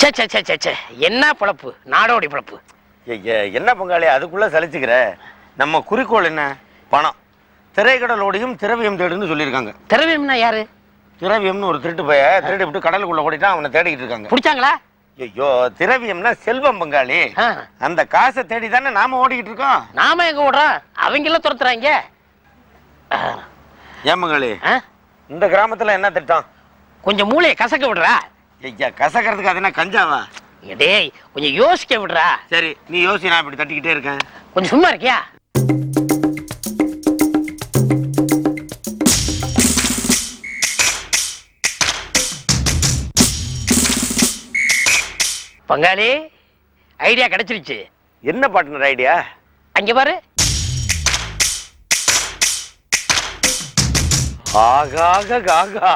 சே சே சே சே சே என்ன பொழப்பு? நாடோடி பொழப்பு. ஐயா, என்ன பங்காளி? அதுக்குள்ள சலிச்சுக்கிற. நம்ம குறிக்கோள் என்ன? பணம். திரைக்கடலோடையும் திரவியம் தேடுன்னு சொல்லியிருக்காங்க. திரவியம்னா யாரு? திரவியம்னு ஒரு திருட்டு பைய திருடி விட்டு கடலுக்குள்ள ஓடிட்டான் அவனை தேடிக்கிட்டு இருக்காங்க. பிடிச்சாங்களா? ஐயோ திரவியம்னா செல்வம் பங்காளி. அந்த காசை தேடி தானே நாம ஓடிக்கிட்டு இருக்கோம். நாம எங்க ஓடுறோம்? அவங்க எல்லாம் துரத்துறாங்க ஏன் பங்காளி? இந்த கிராமத்துல என்ன திட்டம்? கொஞ்சம் மூளையை கசக்க விடுறா. ஐயா கசக்கிறதுக்கு அது என்ன கஞ்சாவா? டேய் கொஞ்சம் யோசிக்க விடுறா. சரி நீ யோசி நான் இப்படி தட்டிக்கிட்டே இருக்கேன். கொஞ்சம் சும்மா இருக்கியா? பங்காளி ஐடியா கிடைச்சிருச்சு. என்ன பார்ட்னர் ஐடியா? அங்க பாரு. ஆகாக காகா.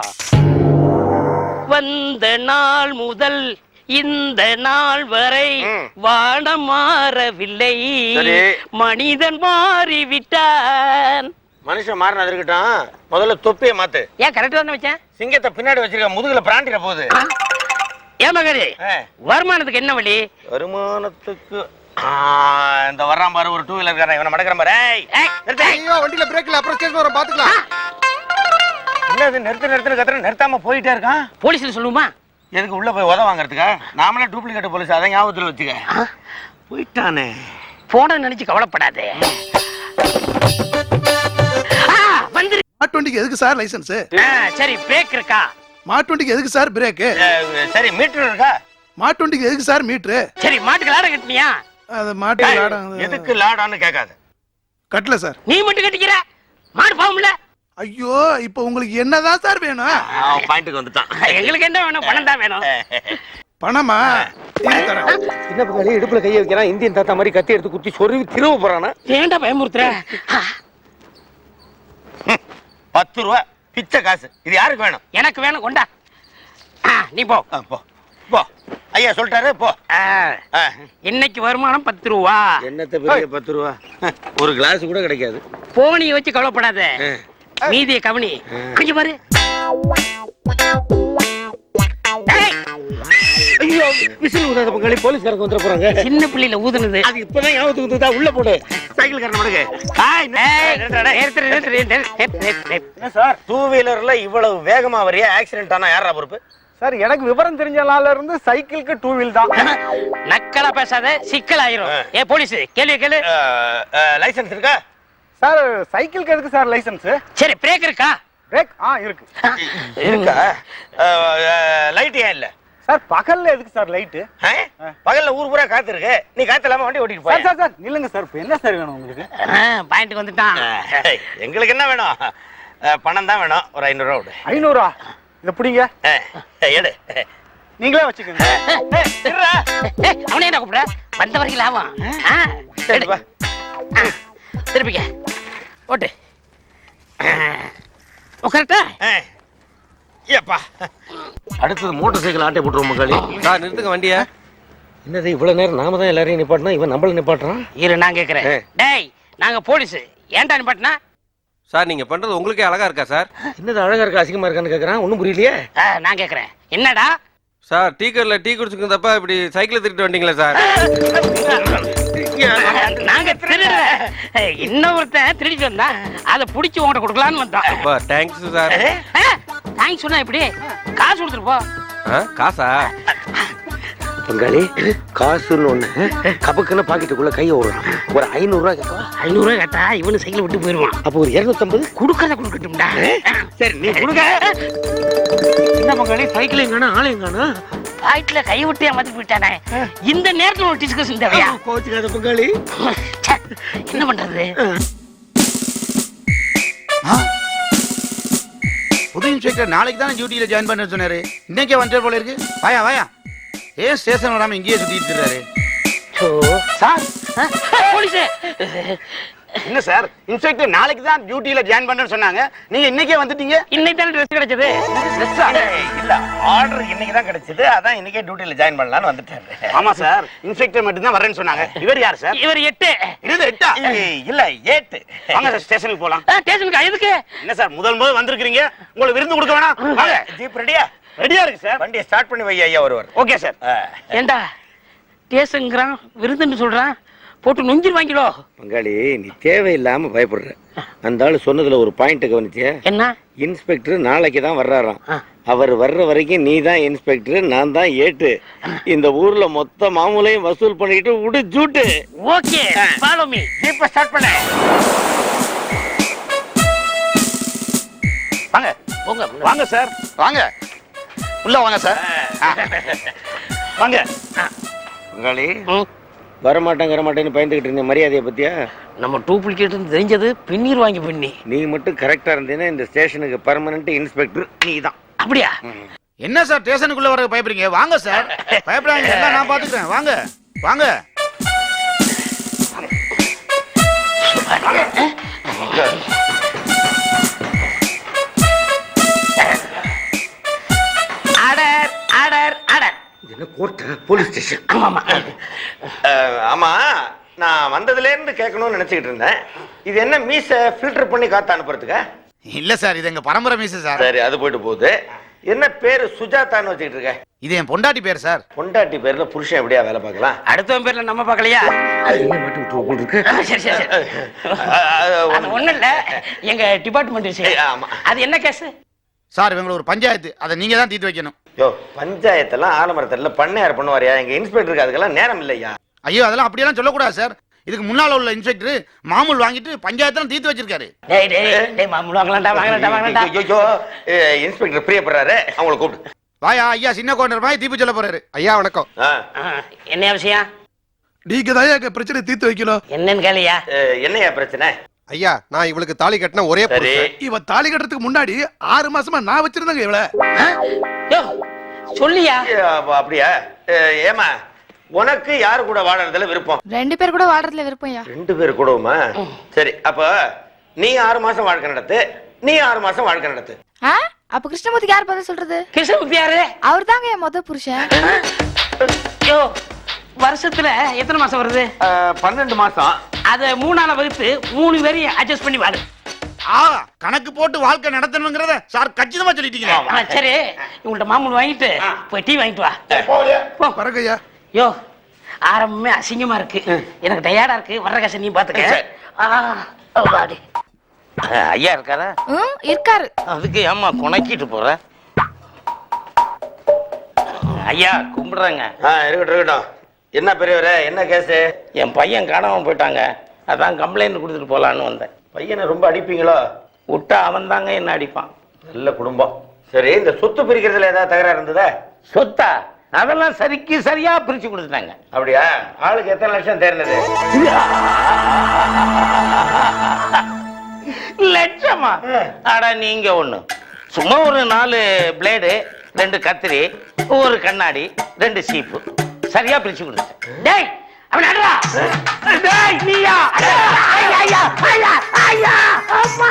வந்த நாள் முதல் இந்த நாள் வரை. வானம் மாறவில்லை. மனிதன் மாறிவிட்டான். மனுஷன் மாறினது இருக்கட்டும் முதல்ல தொப்பியை மாத்து. ஏன் கரெக்டா தானே வச்சேன்? சிங்கத்தை பின்னாடி வச்சிருக்க முதுகுல பிராண்டிட போகுது? ஏன் மகரி. வருமானத்துக்கு என்ன வழி? வருமானத்துக்கு இந்த வர்றான் பாரு ஒரு டூ வீலர் காரன் இவனை மடக்கிற. ஐயோ வண்டியில பிரேக்ல அப்புறம் ஸ்டேஷன் வர பாத்துக்கலாம். என்னது நிறுத்து நிறுத்து கத்துற நிறுத்தாம போயிட்டே இருக்கான்? போலீஸ்ல சொல்லுமா எதுக்கு உள்ள போய் உத வாங்குறதுக்கா? நாமளே டூப்ளிகேட் போலீஸ் அதை ஞாபகத்துல வச்சுக்க. போயிட்டானே. போன நினைச்சு கவலைப்படாதே. ஆ, வந்துரு. மாட்டு வண்டிக்கு எதுக்கு சார் லைசென்ஸ் சரி பிரேக் இருக்கா? மாட்டு வண்டிக்கு எதுக்கு சார் பிரேக்கு அஹ், சரி மீட்டர் இருக்கா? மாட்டு வண்டிக்கு எதுக்கு சார் மீட்ரு சரி மாட்டுக்கு லாடம் கட்டினியா? அது மாட்டு ஏய், லாடம் எதுக்கு லாடான்னு கேட்காத. கட்டல சார். நீ மட்டும் கட்டிக்கிற? மாடு பாவம்ல? ஐயோ இப்போ உங்களுக்கு என்னதான் சார் வேணும்? பாயிண்ட்டுக்கு வந்துட்டான். எங்களுக்கு என்ன வேணும்? பணம் தான் வேணும். பணமா? என்ன பங்காளி இடுப்புல கையை வைக்கிறான் இந்தியன் தாத்தா மாதிரி கத்தி எடுத்து குத்தி சொருவி திரும்ப போறானா? ஏன்டா பயமுறுத்துற? பத்து ரூபா பிச்சை காசு. இது யாருக்கு வேணும்? எனக்கு வேணும் கொண்டா. நீ போ. போ. போ. ஐயா சொல்லிட்டாரு போ. இன்னைக்கு வருமானம் பத்து ரூபா. என்னத்த பெரிய பத்து ரூபா? ஒரு கிளாஸ் கூட கிடைக்காது. போனியை வச்சு கவலைப்படாத. மீதியை கவனி. கொஞ்சம் பாரு. ஐயோ விசில் ஊதாத பங்காளி. போலீஸ்காரங்க வந்துட போறாங்க. சின்ன பிள்ளையில ஊதுனது. அது இப்பதான் ஞாபகத்துக்கு வந்துதா? உள்ள போடு. சைக்கிள் காரன் மடக்கு சார்? டூ வீலர்ல இவ்வளவு வேகமா வரியா? ஆக்சிடென்ட் ஆனா யாரா பொறுப்பு? சார் எனக்கு விவரம் தெரிஞ்ச நாள்ல இருந்து சைக்கிளுக்கு டூ வீல் தான். நக்கலா பேசாத சிக்கல் ஆயிரும். ஏ போலீஸ் கேள்வி கேளு. லைசென்ஸ் இருக்கா? சார் சைக்கிளுக்கு எதுக்கு சார் லைசென்ஸ் சரி பிரேக் இருக்கா? பிரேக் ஆ இருக்கு. இருக்கா? லைட் ஏன் இல்ல? சார் பகல்ல எதுக்கு சார் லைட்டு ஆ? பகல்ல ஊர் பூரா காத்து இருக்கு. நீ காத்து இல்லாம வண்டி ஓட்டிட்டு போய்? சார் சார் நில்லுங்க சார் இப்போ என்ன சார் வேணும் உங்களுக்கு? பாயிண்ட்டுக்கு வந்துட்டான். எங்களுக்கு என்ன வேணும்? பணம் தான் வேணும். ஒரு ஐநூறு ரூபா விடு. ஐநூறா? இதை பிடிங்க. எடு. நீங்களே வச்சுக்கோங்க. அவனே என்ன கூப்பிட வந்த வரைக்கும் லாபம் திருப்பிக்க. ஓட்டு அஹ். ஏப்பா. அடுத்தது மோட்டார் சைக்கிள் ஆட்டை போட்டுருவோம் மகளி சார் நிறுத்துங்க வண்டிய. என்னது இவ்வளவு நேரம் நாம தான் எல்லாரையும் நிப்பாட்டினா இவன் நம்மள நிப்பாட்டுறான்? இரு நான் கேக்குறேன். ஏ. டேய் நாங்க போலீஸ். ஏன்டா நிப்பாட்டினா? சார் நீங்க பண்றது உங்களுக்கே அழகா இருக்கா சார்? என்னது அழகா இருக்கா அசிங்கமா இருக்கான்னு கேக்குறான்? ஒண்ணும் புரியலையே. நான் கேக்குறேன். என்னடா? சார் டீ கடைல டீ குடிச்சுக்கிறப்ப இப்படி சைக்கிள் திருட்டு வந்தீங்களா சார்? நாங்க திருடுற இன்னொருத்தன் திருடிட்டு வந்தான் அதை புடிச்சு உன்கிட்ட கொடுக்கலான்னு வந்தான். அப்பா தேங்க்ஸ் சார் தேங்க்ஸ் சொன்னா இப்படி காசு கொடுத்துட்டு போ. ஆ, காசா? பங்காளி காசுன்னு ஒண்ணு கபக்குன்னு பாக்கெட்டுக்குள்ள கையை விடுறான் ஒரு ஐநூறு ரூபாய் கேட்கவா? ஐநூறு ரூபாய் கேட்டா இவனு சைக்கிள் விட்டு போயிருவான் அப்போ ஒரு இருநூத்தம்பது? குடுக்கறத குடுக்கட்டும்டா. சரி நீ கொடுங்க என்ன பங்காளி சைக்கிள் எங்கானா ஆளு எங்கானா? பாயிட்ல கை விட்டு ஏமாத்தி போயிட்டானே. இந்த நேரத்துல ஒரு டிஸ்கஷன் தேவையா? கோச்சுக்காத பங்காளி என்ன பண்றது? புது இன்ஸ்பெக்டர் நாளைக்கு தான் டியூட்டியில ஜாயின் பண்ண சொன்னாரு. இன்னைக்கே வந்துட்டு போல இருக்கு. வாயா வாயா. ஏன் ஸ்டேஷன் வராம இங்கேயே சுத்திட்டு இருக்காரு. சார். போலீஸ். என்ன சார்? இன்ஸ்பெக்டர் நாளைக்கு தான் டியூட்டில ஜாயின் பண்ணேன்னு சொன்னாங்க. நீங்க இன்னைக்கே வந்துட்டீங்க? இன்னைக்கு தானே ட்ரெஸ் கிடைச்சது இல்ல. ஆர்டர் இன்னைக்கு தான் கிடைச்சது. அதான் இன்னைக்கே டியூட்டில ஜாயின் பண்ணலாம்னு வந்துட்டாரு ஆமா சார். இன்ஸ்பெக்டர் மட்டும் தான் வரேன்னு சொன்னாங்க. இவர் யார் சார்? இவர் எட்டு. இது எட்டா? இல்ல ஏட்டு. வாங்க சார் ஸ்டேஷனுக்கு போலாம். ஸ்டேஷனுக்கு எதுக்கு? என்ன சார் முதல் முதல் வந்திருக்கீங்க உங்களுக்கு விருந்து கொடுக்க வேணாம். வாங்க. ஜீப் ரெடியா ரெடியா இருக்கு சார். வண்டியை ஸ்டார்ட் பண்ணி வை ஐயா வருவார் ஓகே சார். ஏண்டா? ஸ்டேஷனுங்கிறான் விருந்துன்னு சொல்றான். போட்டு நொஞ்சிருவாங்களோ? பங்காளி நீ தேவையில்லாம பயப்படுற. அந்த ஆளு சொன்னதுல ஒரு பாயிண்ட் கவனிச்சியா? என்ன? இன்ஸ்பெக்டர் நாளைக்கு தான் வர்றாராம். அவர் வர்ற வரைக்கும் நீ தான் இன்ஸ்பெக்டர் நான் தான் ஏட்டு. இந்த ஊர்ல மொத்த மாமூலையும் வசூல் பண்ணிட்டு விடு ஜூட்டு. ஓகே ஃபாலோ மீ ஜீப்பை ஸ்டார்ட் பண்ண. வாங்க. போங்க வாங்க சார் வாங்க. உள்ள வாங்க சார். வாங்க. பங்காளி ம். வரமாட்டேன் வரமாட்டேன்னு பயந்துகிட்டு இருந்த மரியாதையை பத்தியா? நம்ம டூப்ளிகேட் தெரிஞ்சது பின்னீர் வாங்கி பின்னி. நீ மட்டும் கரெக்டா இருந்தீன்னா இந்த ஸ்டேஷனுக்கு பர்மனன்ட் இன்ஸ்பெக்டர் நீ தான் அப்படியா என்ன சார் ஸ்டேஷனுக்குள்ள வர பயப்படுறீங்க? வாங்க சார். பயப்படாதீங்க. எல்லாம் நான் பாத்துக்கிறேன் வாங்க. வாங்க. ஆர்டர் என்ன கோர்ட்டா? Police station. ஆமாமா ஆமா. நான் வந்ததுல இருந்து கேட்கணும்னு நினைச்சுக்கிட்டு இருந்தேன். இது என்ன மீச ஃபில்டர் பண்ணி காத்து அனுப்புறதுக்கா? இல்ல சார் இது எங்க பரம்பரை மீசு சார். சரி அது போயிட்டு போகுது. என்ன பேரு சுஜாதான்னு வச்சுக்கிட்டு இருக்க? இது என் பொண்டாட்டி பேர் சார். பொண்டாட்டி பேர்ல புருஷன் எப்படியா வேலை பார்க்கலாம்? அடுத்தவன் பேர்ல நம்ம பார்க்கலையா? ஒண்ணும் இல்ல. எங்க டிபார்ட்மெண்ட். அது என்ன கேஸ் சார் இவங்களை ஒரு பஞ்சாயத்து. அதை நீங்க தான் தீர்த்து வைக்கணும். யோ பஞ்சாயத்தெல்லாம் ஆலமரத்துல பண்ணையார் பண்ணுவாரியா? எங்க இன்ஸ்பெக்டருக்கு அதுக்கெல்லாம் நேரம் இல்லையா? ஐயோ அதெல்லாம் அப்படியெல்லாம் சொல்லக்கூடாது சார். இதுக்கு முன்னால உள்ள இன்ஸ்பெக்டர் மாமூல் வாங்கிட்டு பஞ்சாயத்தெல்லாம் தீர்த்து வச்சிருக்காரு. டேய் டேய் டேய் மாமூல் வாங்கலாம்டா வாங்கலாம்டா வாங்கலாம்டா. ஐயோ இன்ஸ்பெக்டர் பிரியப்படுறாரு. அவங்கள கூப்பிடு. வாயா ஐயா சின்ன கோண்டர் மாதிரி தீர்ப்பு சொல்ல போறாரு. ஐயா வணக்கம். என்ன விஷயம்? நீங்க தான் பிரச்சனை தீர்த்து வைக்கணும். என்னன்னு கேளியா அஹ், என்னய்யா பிரச்சனை? ஐயா நான் இவளுக்கு தாலி கட்டின ஒரே இவ தாலி கட்டுறதுக்கு முன்னாடி ஆறு மாசமா நான் வச்சிருந்தேங்க இவள. யோ சொல்லியா? அப்ப அப்படியா? ஏம்மா உனக்கு யாரு கூட வாழறதுல விருப்பம்? ரெண்டு பேர் கூட வாழ்றதுல விருப்பம்யா ரெண்டு பேர் கூடவுமா? சரி அப்ப நீ ஆறு மாசம் வாழ்க்கை நடத்து நீ ஆறு மாசம் வாழ்க்கை நடத்து. அப்ப கிருஷ்ணமூர்த்திக்கு யார் பதில் சொல்றது? கிருஷ்ணமூர்த்தி யாரு? அவர் தாங்க என் மொத புருஷன். யோ வருஷத்துல எத்தனை மாசம் வருது? பன்னெண்டு மாசம். அத மூணால வகுத்து மூணு பேரையும் அட்ஜஸ்ட் பண்ணி வாடு. கணக்கு போட்டு வாழ்க்கை நடத்தணுங்கிறத சார் கச்சிதமா சொல்லிட்டீங்க ஆ, சரி. உங்கள்ட்ட மாமூல் வாங்கிட்டு போய் டீ வாங்கிட்டு வா. போ. பரகையா யோ ஆரம்பமே அசிங்கமா இருக்கு. எனக்கு டயர்டா இருக்கு. வர்ற கஷ்டம் நீ பாத்துக்க. ஐயா இருக்காரா? இருக்காரு. அதுக்கு ஏமா குணக்கிட்டு போற? ஐயா கும்பிடுறேங்க. ஆ இருக்கட்டும் இருக்கட்டும். என்ன பெரியவரே? என்ன கேஸு? என் பையன் காணாம போயிட்டாங்க. அதான் கம்ப்ளைண்ட் கொடுத்துட்டு போலான்னு வந்தேன். பையனை ரொம்ப அடிப்பீங்களோ? விட்டா அவன் தாங்க என்ன அடிப்பான். நல்ல குடும்பம். சரி இந்த சொத்து பிரிக்கிறதுல ஏதாவது தகராறு இருந்ததா? சொத்தா? அதெல்லாம் சரிக்கு சரியா பிரிச்சு கொடுத்துட்டாங்க. அப்படியா? ஆளுக்கு எத்தனை லட்சம் தேர்ந்தது? லட்சமா? அட நீங்க ஒண்ணு. சும்மா ஒரு நாலு பிளேடு ரெண்டு கத்திரி ஒரு கண்ணாடி ரெண்டு சீப்பு. சரியா பிரிச்சு கொடுத்துட்டேன். டேய்! அவன் அடடா டேய் நீயா? ஐயா ஐயா ஐயா ஐயா. அம்மா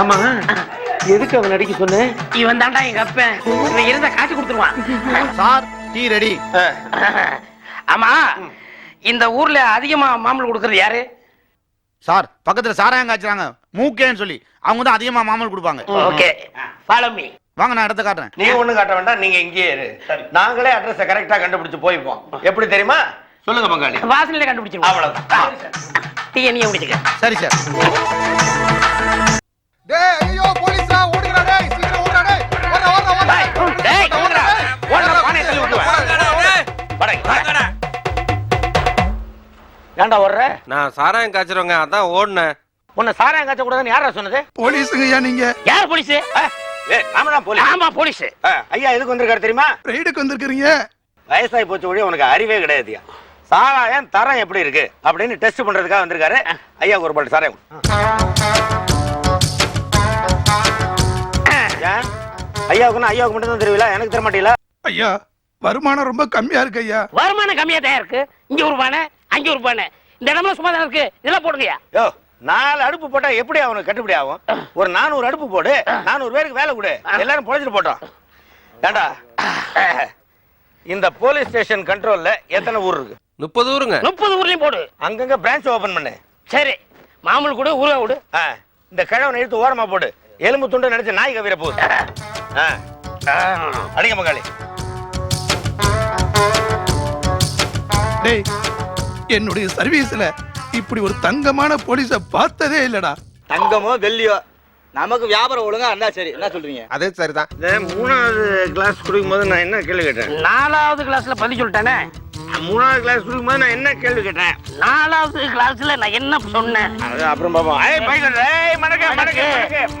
ஆமா. எதுக்கு அவன் அடிக்க சொன்னேன் இவன் தான்டா எங்க அப்பன். இவன் இருந்தா காட்டி கொடுத்துருவான். Sir tea ready. ஆமா இந்த ஊர்ல அதிகமா மாமூல் கொடுக்கறது யாரு? சார் பக்கத்துல சாராயம் காய்ச்சுறாங்க. மூக்கேன்னு சொல்லி அவங்க தான் அதிகமா மாமூல் கொடுப்பாங்க. ஓகே ஃபாலோ மீ வாங்க நான் இடத்த காட்டுறேன். நீ ஒண்ணும் காட்ட வேண்டாம் நீங்க இங்கேயே இரு. நாங்களே அட்ரஸ் கரெக்டா கண்டுபிடிச்சு போய்ப்போம் எப்படி தெரியுமா? சொல்லுங்க பங்காளி. வாசனையில கண்டுபிடிச்சிருவோம். அவ்வளவுதான். டிஎன்ஏ முடிச்சுக்க சரி. சார் ஐயோ போலீஸ்ரா ஓடுங்கடா விட்டு ஏன்டா ஓடுற? நான் சாராயம் காய்ச்சறவங்க அதான் ஓடுனேன். உன்னை சாராயம் காய்ச்ச கூடாதுன்னு யாரா சொன்னது? போலீஸுங்க நீங்க. யார் போலீஸ்? ஆமா போலீஸ். ஐயா எதுக்கு வந்திருக்காரு தெரியுமா? ரைடுக்கு வந்திருக்கிறீங்க. வயசாகி போச்சு ஒழிய உனக்கு அறிவே கிடையாதுயா. சாராயம் தரம் எப்படி இருக்கு? அப்படின்னு டெஸ்ட் பண்றதுக்காக வந்திருக்காரு. ஐயா ஒரு பாட்டு சாராயம் ஐயாவுக்குன்னா ஐயாவுக்கு மட்டும் தான் தெரியல எனக்கு தர மாட்டீங்களா? ஐயா வருமானம் ரொம்ப கம்மியா இருக்கு ஐயா. வருமானம் கம்மியா தான் இருக்கு. இங்க ஒரு பானை அங்க ஒரு பானை. இந்த இடம்லாம் சும்மா தான் இருக்கு. இதெல்லாம் போடுங்கயா யோ நாலு அடுப்பு போட்டா எப்படி அவனுக்கு கட்டுப்படி ஆகும்? ஒரு நானூறு அடுப்பு போடு நானூறு பேருக்கு வேலை கொடு. எல்லாரும் பொழைச்சிட்டு போட்டோம். ஏண்டா? இந்த போலீஸ் ஸ்டேஷன் கண்ட்ரோல்ல எத்தனை ஊர் இருக்கு? முப்பது ஊருங்க. முப்பது ஊர்லயும் போடு. அங்கங்க பிரான்ச் ஓபன் பண்ணு. சரி. மாமூல் கூட ஊருகா ஆ, இந்த கிழவனை எடுத்து ஓரமா போடு. எலும்பு துண்டு நினைச்சு நாய் கவிர போகுது ஆ, ஆ, அடிங்க மங்காளி டேய் என்னுடைய சர்வீஸ்ல இப்படி ஒரு தங்கமான போலீஸ பார்த்ததே இல்லடா. தங்கமோ வெள்ளியோ? நமக்கு வியாபாரம் ஒழுங்கா இருந்தா சரி. என்ன சொல்றீங்க? அதே சரிதான். இந்த மூணாவது கிளாஸ் குடிக்கும் போது நான் என்ன கேள்வி கேட்டேன்? நாலாவது கிளாஸ்ல பதில் சொல்லிட்டானே. மூணாவது கிளாஸ் குடிக்கும் போது நான் என்ன கேள்வி கேட்டேன்? நாலாவது கிளாஸ்ல நான் என்ன சொன்னேன்? அது அப்புறம் பாப்போம். ஏய் பைக் ஏய் மடக்கு மடக்கு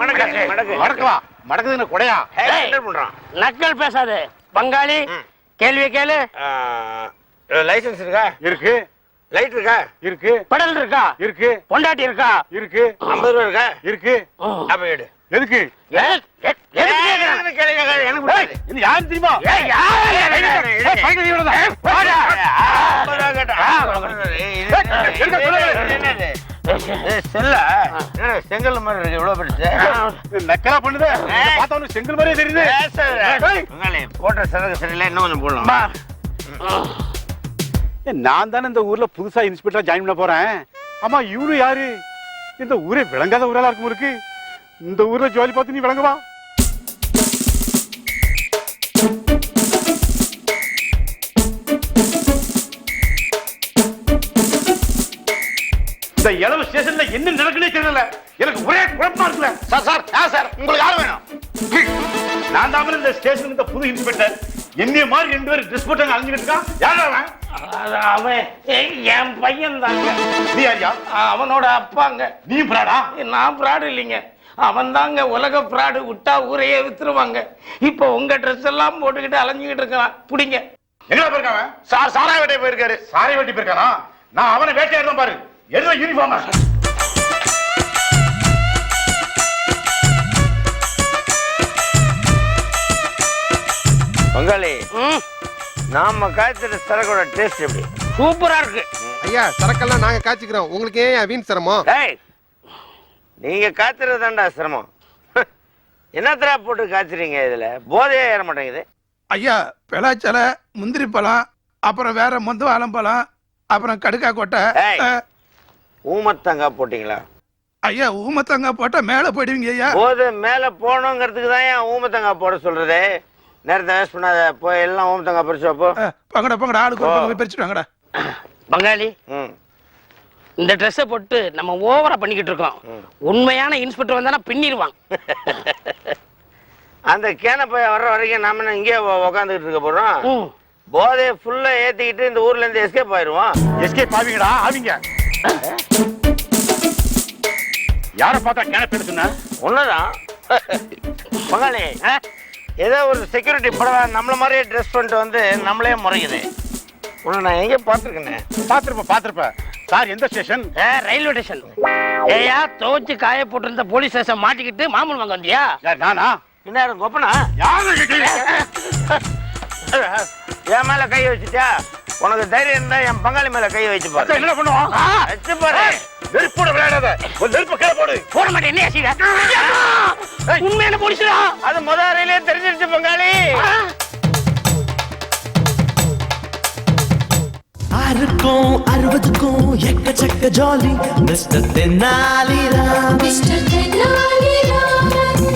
மடக்கு மடக்கு மடக்கு மடக்குவா மடக்குதுன்னு கொடையா? என்ன பண்றான்? நக்கல் பேசாது. பங்காளி கேள்வியை கேளு. லைசென்ஸ் இருக்கா? இருக்கு. லைட் இருக்கா? இருக்கு. பெடல் இருக்கா? இருக்கு. பொண்டாட்டி இருக்கா? இருக்கு. ஐம்பது ரூபா இருக்கா. இருக்கு அப்ப எடு. எதுக்கு? எனக்கு யாரு தெரியுமா? சொல்லு. செங்கல் மாதிரி இருக்கு? இவ்வளவு பெருசு? நக்கலா பண்ணுது. இதை பார்த்தா உனக்கு செங்கல் மாதிரியே தெரியுது. போட்ட சரக்கு சரியில்லை இன்னும் கொஞ்சம் போடலாம். நான் தானே இந்த ஊர்ல புதுசா இன்ஸ்பெக்டரா ஜாயின் பண்ண போறேன். ஆமா இவரு யாரு? இந்த ஊரே விளங்காத ஊரா இருக்கும் இருக்கு இந்த ஊர்ல ஜோலி பார்த்து நீ விளங்குவா இந்த இளவு ஸ்டேஷன்ல என்ன நடக்குன்னே தெரியல. எனக்கு ஒரே குழப்பமா இருக்குல்ல. சார் சார் சார் உங்களுக்கு யார் வேணும்? நான் தான் இந்த ஸ்டேஷன் இந்த புது இன்ஸ்பெக்டர் என்னைய மாதிரி ரெண்டு பேரும் ட்ரெஸ் போட்டு அலைஞ்சுக்கிட்டு இருக்கான் யாரா அவன் அவன் ஏய், என் பையன் தாங்க. நீ யாரியா? அவனோட அப்பாங்க. நீ பிராடா நான் பிராடு இல்லைங்க. அவன் தாங்க உலக பிராடு விட்டா ஊரையே வித்துருவாங்க. இப்போ உங்க ட்ரெஸ் எல்லாம் போட்டுக்கிட்டு அலைஞ்சுக்கிட்டு இருக்கான். புடிங்க. எங்கடா போயிருக்கான் அவன்? சார் சாராய வேட்டை போயிருக்காரு. சாராய வேட்டை போயிருக்கானா? நான் அவனை வேட்டையாடுறேன் பாரு. எழுத யூனிஃபார்ம் பங்காளி. ம், நாம காய்ச்சிற சரக்கோட டேஸ்ட் எப்படி? சூப்பரா இருக்கு. ஐயா சரக்கெல்லாம் நாங்க காய்ச்சிக்கிறோம். உங்களுக்கு ஏன் வீண் சிரமம்? டேய் நீங்க காய்ச்சறது தான்டா சிரமம் என்னத்தரா போட்டு காய்ச்சறீங்க இதுல? போதையே ஏற மாட்டேங்குது. ஐயா பெலாச்சலை முந்திரி பழம் அப்புறம் வேற மொந்த ஆலம்பழம் அப்புறம் கடுக்கா கொட்டை ஏய். அஹ், ஊமத்தங்காய் போட்டீங்களா? ஐயா ஊமத்தங்காய் போட்டா மேல போயிடுவீங்க ஐயா. போது மேல போகணுங்கிறதுக்கு தான் ஏன் ஊமத்தங்காய் போட சொல்றது? நேரத்தை வேஸ்ட் பண்ணாத. போய் எல்லாம் ஊமத்தங்காய் பறிச்சு வைப்போ. அஹ், போங்கடா போங்கடா ஆளுக்கு ஒரு போய் பிரிச்சுட்டு வாங்கடா. பங்காளி ம். இந்த ட்ரெஸ்ஸை போட்டு நம்ம ஓவரா பண்ணிக்கிட்டு இருக்கோம். உண்மையான இன்ஸ்பெக்டர் வந்தானா பின்னிடுவான். அந்த கேனப்பைய வர்ற வரைக்கும் நாம என்ன இங்கே உக்காந்துக்கிட்டு இருக்க போறோம். போதையை ஃபுல்லா ஏத்திக்கிட்டு இந்த ஊர்ல இருந்து எஸ்கேப் ஆயிருவோம் எஸ்கேப் ஆவீங்கடா ஆவீங்க. யார பார்த்தா கேன சொன்ன உண்மைதான் பங்காளி ஆ? ஏதோ ஒரு செக்யூரிட்டி படம் நம்மள மாதிரியே ட்ரெஸ் பண்ணிட்டு வந்து நம்மளே முறைக்குது. உன்னை நான் எங்கே பார்த்துருக்கேனே. பாத்திருப்ப பாத்திருப்ப சார் எந்த ஸ்டேஷன் ஏ, ரயில்வே ஸ்டேஷன் ஏயா துவச்சு காய போட்டிருந்த போலீஸ் ஸ்டேஷன் மாட்டிக்கிட்டு மாமூல் வாங்க வந்தியா? யார் நானா? பின்னாரு கொப்பனா? என் மேல கை வச்சுட்டியா? உனக்கு தைரியம் இருந்தா என் பங்காளி மேல கை வச்சு பாரு. என்ன பண்ணுவோம்? வச்சு பாரு. நெருப்போட விளையாடாத. ஒரு நெருப்பு கீழே போடு. போட மாட்டேன். என்ன செய்வ உண்மையான போலீஸ் அது முத அறையிலே தெரிஞ்சிருச்சு பங்காளி. ஆறுக்கும் அறுபதுக்கும் எக்கச்சக்க ஜாலி. மிஸ்டர் தென்னாலிராம்